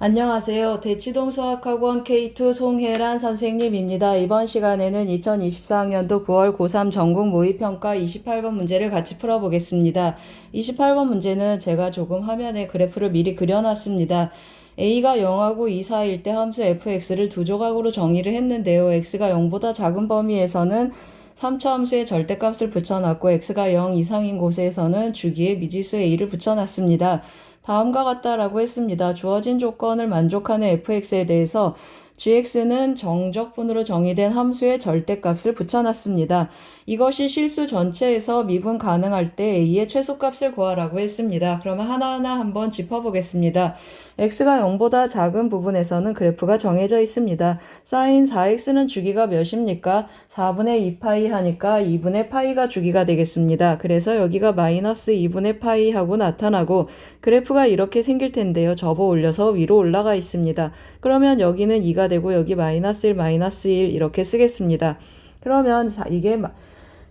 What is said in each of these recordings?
안녕하세요. 대치동 수학학원 K2 송혜란 선생님입니다. 이번 시간에는 2024학년도 9월 고3 전국 모의평가 28번 문제를 같이 풀어보겠습니다. 28번 문제는 제가 조금 화면에 그래프를 미리 그려놨습니다. a가 0하고 2 사이일 때 함수 fx를 두 조각으로 정의를 했는데요. x가 0보다 작은 범위에서는 3차 함수의 절대값을 붙여놨고 x가 0 이상인 곳에서는 주기에 미지수 a를 붙여놨습니다. 다음과 같다라고 했습니다. 주어진 조건을 만족하는 fx에 대해서 gx는 정적분으로 정의된 함수의 절대값을 붙여놨습니다. 이것이 실수 전체에서 미분 가능할 때 a의 최소값을 구하라고 했습니다. 그러면 하나하나 한번 짚어보겠습니다. x가 0보다 작은 부분에서는 그래프가 정해져 있습니다. 사인 4x는 주기가 몇입니까? 4분의 2파이 하니까 2분의 파이가 주기가 되겠습니다. 그래서 여기가 마이너스 2분의 파이 하고 나타나고 그래프가 이렇게 생길 텐데요. 접어 올려서 위로 올라가 있습니다. 그러면 여기는 2가 되고 여기 마이너스 1, 마이너스 1 이렇게 쓰겠습니다. 그러면 이게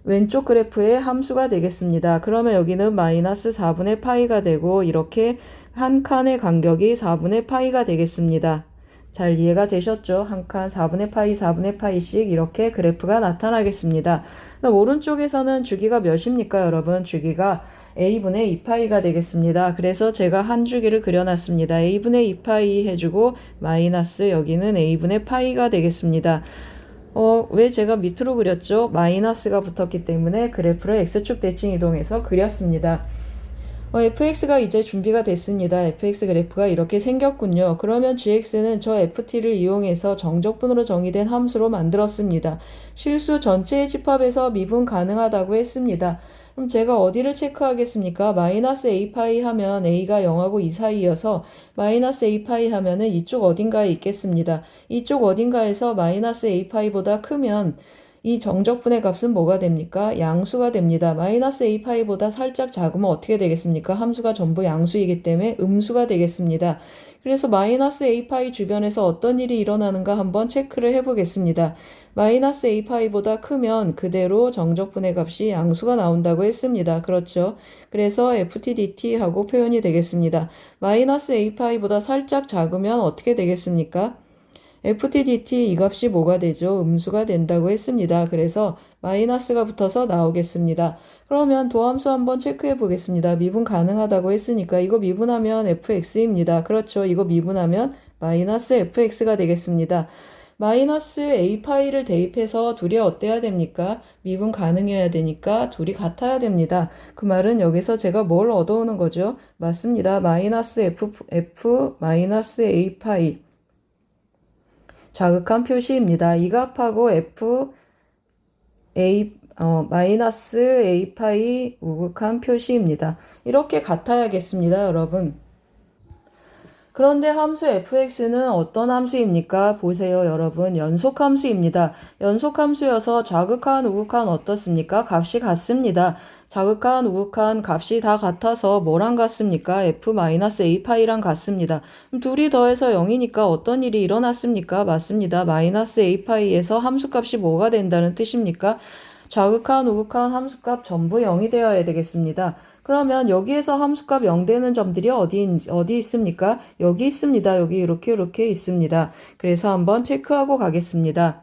왼쪽 그래프의 함수가 되겠습니다. 그러면 여기는 마이너스 4분의 파이가 되고 이렇게 한 칸의 간격이 4분의 파이가 되겠습니다. 잘 이해가 되셨죠? 한 칸 4분의 파이, 4분의 파이씩 이렇게 그래프가 나타나겠습니다. 오른쪽에서는 주기가 몇입니까, 여러분? 주기가 a분의 2파이가 되겠습니다. 그래서 제가 한 주기를 그려놨습니다. a분의 2파이 해주고 마이너스 여기는 a분의 파이가 되겠습니다. 어, 왜 제가 밑으로 그렸죠? 마이너스가 붙었기 때문에 그래프를 x축 대칭 이동해서 그렸습니다. 어, fx가 이제 준비가 됐습니다. fx 그래프가 이렇게 생겼군요. 그러면 gx는 저 ft를 이용해서 정적분으로 정의된 함수로 만들었습니다. 실수 전체의 집합에서 미분 가능하다고 했습니다. 그럼 제가 어디를 체크하겠습니까? 마이너스 a파이 하면 a가 0하고 2 사이여서 마이너스 a파이 하면은 이쪽 어딘가에 있겠습니다. 이쪽 어딘가에서 마이너스 a파이보다 크면 이 정적분의 값은 뭐가 됩니까? 양수가 됩니다. 마이너스 a파이보다 살짝 작으면 어떻게 되겠습니까? 함수가 전부 양수이기 때문에 음수가 되겠습니다. 그래서 마이너스 a파이 주변에서 어떤 일이 일어나는가 한번 체크를 해보겠습니다. 마이너스 a파이보다 크면 그대로 정적분의 값이 양수가 나온다고 했습니다. 그렇죠? 그래서 ftdt 하고 표현이 되겠습니다. 마이너스 a파이보다 살짝 작으면 어떻게 되겠습니까? Ftdt 이 값이 뭐가 되죠? 음수가 된다고 했습니다. 그래서 마이너스가 붙어서 나오겠습니다. 그러면 도함수 한번 체크해 보겠습니다. 미분 가능하다고 했으니까 이거 미분하면 fx입니다. 그렇죠. 이거 미분하면 마이너스 fx가 되겠습니다. 마이너스 a파이를 대입해서 둘이 어때야 됩니까? 미분 가능해야 되니까 둘이 같아야 됩니다. 그 말은 여기서 제가 뭘 얻어오는 거죠? 맞습니다. 마이너스 f, f 마이너스 a파이 자극한 표시입니다. 이 값하고 f a 어, 마이너스 a 파이 우극한 표시입니다. 이렇게 같아야겠습니다, 여러분. 그런데 함수 fx는 어떤 함수입니까? 보세요, 여러분. 연속 함수입니다. 연속 함수여서 자극한, 우극한 어떻습니까? 값이 같습니다. 자극한, 우극한 값이 다 같아서 뭐랑 같습니까? f-a파이랑 같습니다. 둘이 더해서 0이니까 어떤 일이 일어났습니까? 맞습니다. 마이너스 a파이에서 함수값이 뭐가 된다는 뜻입니까? 자극한, 우극한 함수값 전부 0이 되어야 되겠습니다. 그러면 여기에서 함수값 0 되는 점들이 어디, 어디 있습니까? 여기 있습니다. 여기 이렇게 이렇게 있습니다. 그래서 한번 체크하고 가겠습니다.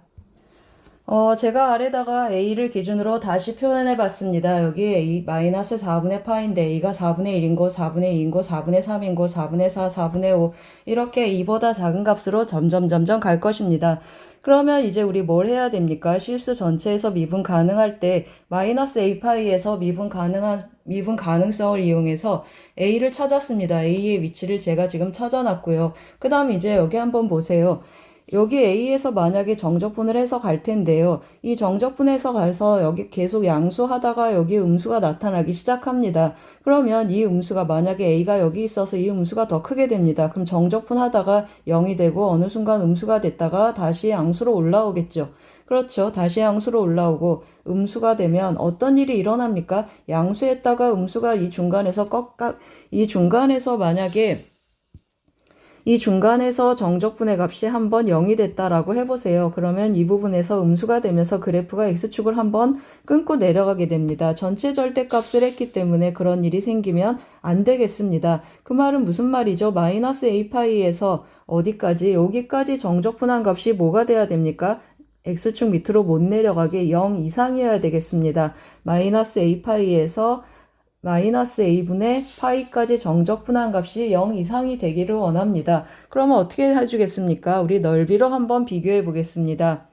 어, 제가 아래다가 a를 기준으로 다시 표현해 봤습니다. 여기 a 마이너스 4분의 파인데 a가 4분의 1인 거, 4분의 2인 거, 4분의 3인 거, 4분의 4, 4분의 5 이렇게 2보다 작은 값으로 점점 점점 갈 것입니다. 그러면 이제 우리 뭘 해야 됩니까? 실수 전체에서 미분 가능할 때 마이너스 a파이에서 미분 가능한 미분 가능성을 이용해서 a를 찾았습니다. a의 위치를 제가 지금 찾아놨고요. 그 다음 이제 여기 한번 보세요. 여기 A에서 만약에 정적분을 해서 갈 텐데요. 이 정적분해서 가서 여기 계속 양수하다가 여기 음수가 나타나기 시작합니다. 그러면 이 음수가 만약에 A가 여기 있어서 이 음수가 더 크게 됩니다. 그럼 정적분 하다가 0이 되고 어느 순간 음수가 됐다가 다시 양수로 올라오겠죠. 그렇죠. 다시 양수로 올라오고 음수가 되면 어떤 일이 일어납니까? 양수했다가 음수가 이 중간에서 꺾가 이 중간에서 만약에 이 중간에서 정적분의 값이 한번 0이 됐다라고 해보세요. 그러면 이 부분에서 음수가 되면서 그래프가 x축을 한번 끊고 내려가게 됩니다. 전체 절대값을 했기 때문에 그런 일이 생기면 안 되겠습니다. 그 말은 무슨 말이죠? 마이너스 a파이에서 어디까지? 여기까지 정적분한 값이 뭐가 돼야 됩니까? x축 밑으로 못 내려가게 0 이상이어야 되겠습니다. 마이너스 a파이에서 마이너스 a분의 파이까지 정적분한 값이 0 이상이 되기를 원합니다. 그러면 어떻게 해주겠습니까? 우리 넓이로 한번 비교해 보겠습니다.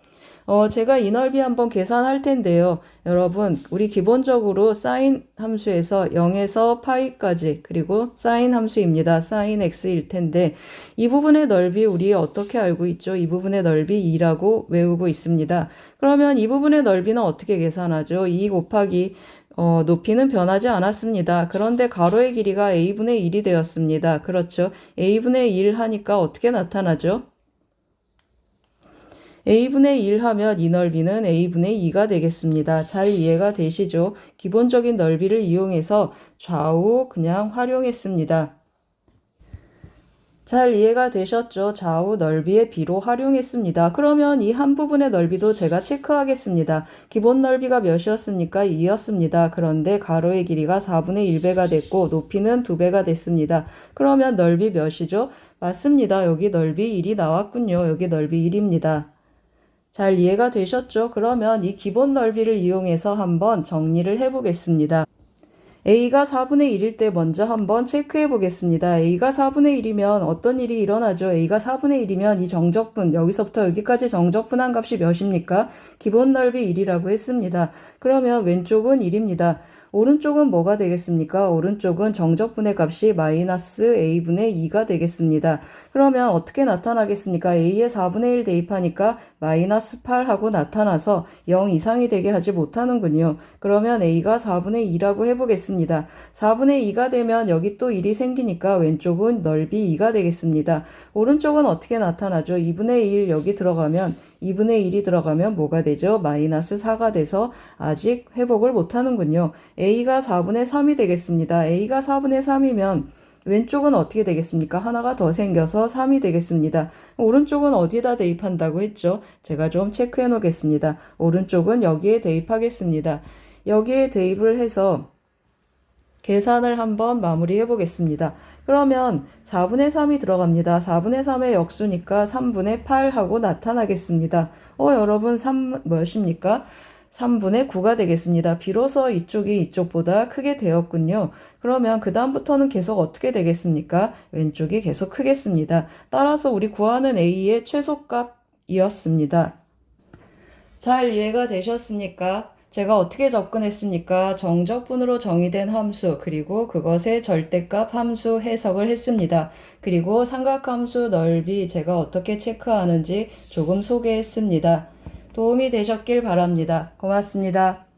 어, 제가 이 넓이 한번 계산할 텐데요. 여러분, 우리 기본적으로 사인 함수에서 0에서 파이까지 그리고 사인 함수입니다. 사인 x일 텐데 이 부분의 넓이 우리 어떻게 알고 있죠? 이 부분의 넓이 2라고 외우고 있습니다. 그러면 이 부분의 넓이는 어떻게 계산하죠? 2 곱하기 어, 높이는 변하지 않았습니다. 그런데 가로의 길이가 a분의 1이 되었습니다. 그렇죠. a분의 1 하니까 어떻게 나타나죠? a분의 1 하면 이 넓이는 a분의 2가 되겠습니다. 잘 이해가 되시죠? 기본적인 넓이를 이용해서 좌우 그냥 활용했습니다. 잘 이해가 되셨죠? 좌우 넓이의 비로 활용했습니다. 그러면 이 한 부분의 넓이도 제가 체크하겠습니다. 기본 넓이가 몇이었습니까? 2였습니다. 그런데 가로의 길이가 4분의 1배가 됐고 높이는 2배가 됐습니다. 그러면 넓이 몇이죠? 맞습니다. 여기 넓이 1이 나왔군요. 여기 넓이 1입니다. 잘 이해가 되셨죠? 그러면 이 기본 넓이를 이용해서 한번 정리를 해보겠습니다. A가 4분의 1일 때 먼저 한번 체크해 보겠습니다. A가 4분의 1이면 어떤 일이 일어나죠? A가 4분의 1이면 이 정적분, 여기서부터 여기까지 정적분한 값이 몇입니까? 기본 넓이 1이라고 했습니다. 그러면 왼쪽은 1입니다. 오른쪽은 뭐가 되겠습니까? 오른쪽은 정적분의 값이 마이너스 a분의 2가 되겠습니다. 그러면 어떻게 나타나겠습니까? a에 4분의 1 대입하니까 마이너스 8하고 나타나서 0 이상이 되게 하지 못하는군요. 그러면 a가 4분의 2라고 해보겠습니다. 4분의 2가 되면 여기 또 1이 생기니까 왼쪽은 넓이 2가 되겠습니다. 오른쪽은 어떻게 나타나죠? 2분의 1 여기 들어가면 2분의 1이 들어가면 뭐가 되죠? 마이너스 4가 돼서 아직 회복을 못하는군요. a가 4분의 3이 되겠습니다. a가 4분의 3이면 왼쪽은 어떻게 되겠습니까? 하나가 더 생겨서 3이 되겠습니다. 오른쪽은 어디다 대입한다고 했죠? 제가 좀 체크해 놓겠습니다. 오른쪽은 여기에 대입하겠습니다. 여기에 대입을 해서 계산을 한번 마무리해 보겠습니다. 그러면 4분의 3이 들어갑니다. 4분의 3의 역수니까 3분의 8 하고 나타나겠습니다. 어, 여러분 3 몇입니까? 3분의 9가 되겠습니다. 비로소 이쪽이 이쪽보다 크게 되었군요. 그러면 그 다음부터는 계속 어떻게 되겠습니까? 왼쪽이 계속 크겠습니다. 따라서 우리 구하는 A의 최소값이었습니다. 잘 이해가 되셨습니까? 제가 어떻게 접근했습니까? 정적분으로 정의된 함수, 그리고 그것의 절대값 함수 해석을 했습니다. 그리고 삼각함수 넓이 제가 어떻게 체크하는지 조금 소개했습니다. 도움이 되셨길 바랍니다. 고맙습니다.